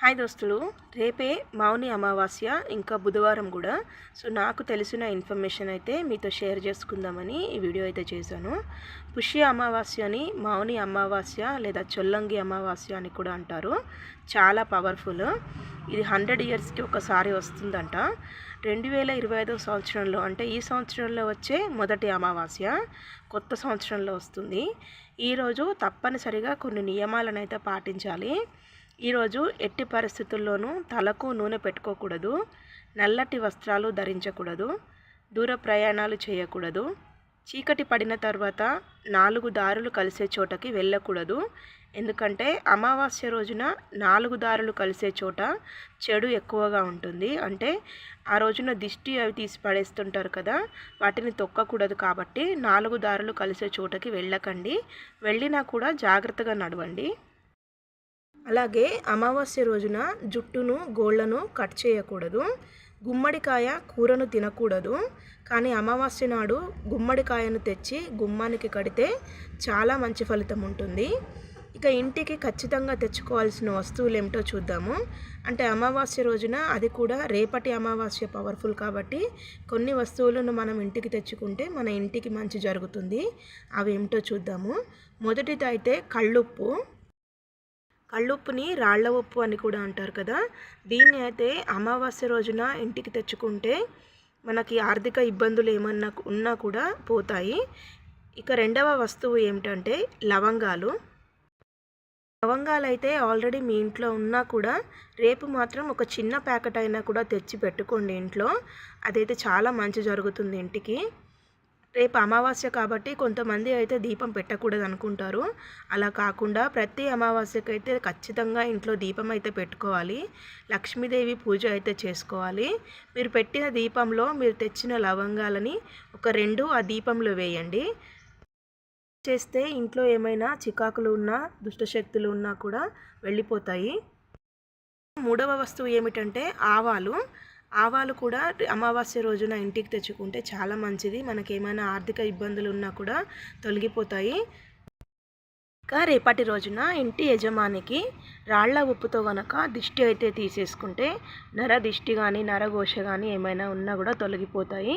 Hi దోస్తులు. రేపే మౌని అమావాస్య ఇంకా బుధవారం కూడా. సో నాకు తెలిసిన ఇన్ఫర్మేషన్ అయితే మీతో షేర్ చేసుకుందామని ఈ వీడియో అయితే చేశాను. పుష్య అమావాస్య అని మౌని అమావాస్య లేదా చొల్లంగి అమావాస్య అని కూడా అంటారు. చాలా పవర్ఫుల్. ఇది హండ్రెడ్ ఇయర్స్కి ఒకసారి వస్తుందంట. రెండు వేల ఇరవై ఐదో సంవత్సరంలో అంటే ఈ సంవత్సరంలో వచ్చే మొదటి అమావాస్య కొత్త సంవత్సరంలో వస్తుంది. ఈరోజు తప్పనిసరిగా కొన్ని నియమాలను అయితే పాటించాలి. ఈరోజు ఎట్టి పరిస్థితుల్లోనూ తలకు నూనె పెట్టుకోకూడదు నల్లటి వస్త్రాలు ధరించకూడదు దూర ప్రయాణాలు చేయకూడదు చీకటి పడిన తర్వాత నాలుగు దారులు కలిసే చోటకి వెళ్ళకూడదు. ఎందుకంటే అమావాస్య రోజున నాలుగు దారులు కలిసే చోట చెడు ఎక్కువగా ఉంటుంది. అంటే ఆ రోజున దిష్టి అవి తీసి పడేస్తుంటారు కదా వాటిని తొక్కకూడదు కాబట్టి నాలుగు దారులు కలిసే చోటకి వెళ్ళకండి. వెళ్ళినా కూడా జాగ్రత్తగా నడవండి. అలాగే అమావాస్య రోజున జుట్టును గోళ్ళను కట్ చేయకూడదు. గుమ్మడికాయ కూరను తినకూడదు. కానీ అమావాస్య నాడు గుమ్మడికాయను తెచ్చి గుమ్మానికి కడితే చాలా మంచి ఫలితం ఉంటుంది. ఇక ఇంటికి ఖచ్చితంగా తెచ్చుకోవాల్సిన వస్తువులు ఏమిటో చూద్దాము. అంటే అమావాస్య రోజున అది కూడా రేపటి అమావాస్య పవర్ఫుల్ కాబట్టి కొన్ని వస్తువులను మనం ఇంటికి తెచ్చుకుంటే మన ఇంటికి మంచి జరుగుతుంది. అవి ఏమిటో చూద్దాము. మొదటిది అయితే కళ్ళుప్పు. అల్లుప్పుని రాళ్ళ ఉప్పు అని కూడా అంటారు కదా. దీన్ని అయితే అమావాస్య రోజున ఇంటికి తెచ్చుకుంటే మనకి ఆర్థిక ఇబ్బందులు ఏమన్నా ఉన్నా కూడా పోతాయి. ఇక రెండవ వస్తువు ఏమిటంటే లవంగాలు. లవంగాలు అయితే ఆల్రెడీ మీ ఇంట్లో ఉన్నా కూడా రేపు మాత్రం ఒక చిన్న ప్యాకెట్ అయినా కూడా తెచ్చి పెట్టుకోండి ఇంట్లో. అదైతే చాలా మంచి జరుగుతుంది ఇంటికి. రేపు అమావాస్య కాబట్టి కొంతమంది అయితే దీపం పెట్టకూడదు అనుకుంటారు అలా కాకుండా ప్రతి అమావాస్యకి అయితే ఖచ్చితంగా ఇంట్లో దీపం అయితే పెట్టుకోవాలి. లక్ష్మీదేవి పూజ అయితే చేసుకోవాలి. మీరు పెట్టిన దీపంలో మీరు తెచ్చిన లవంగాలని ఒక రెండు ఆ దీపంలో వేయండి. చేస్తే ఇంట్లో ఏమైనా చికాకులు ఉన్నా దుష్టశక్తులు ఉన్నా కూడా వెళ్ళిపోతాయి. మూడవ వస్తువు ఏమిటంటే ఆవాలు. ఆవాలు కూడా అమావాస్య రోజున ఇంటికి తెచ్చుకుంటే చాలా మంచిది. మనకేమైనా ఏమైనా ఆర్థిక ఇబ్బందులు ఉన్నా కూడా తొలగిపోతాయి. ఇంకా రేపటి రోజున ఇంటి యజమానికి రాళ్ళ ఉప్పుతో కనుక దిష్టి అయితే తీసేసుకుంటే నర దిష్టి కానీ నరఘోష కానీ ఏమైనా ఉన్నా కూడా తొలగిపోతాయి.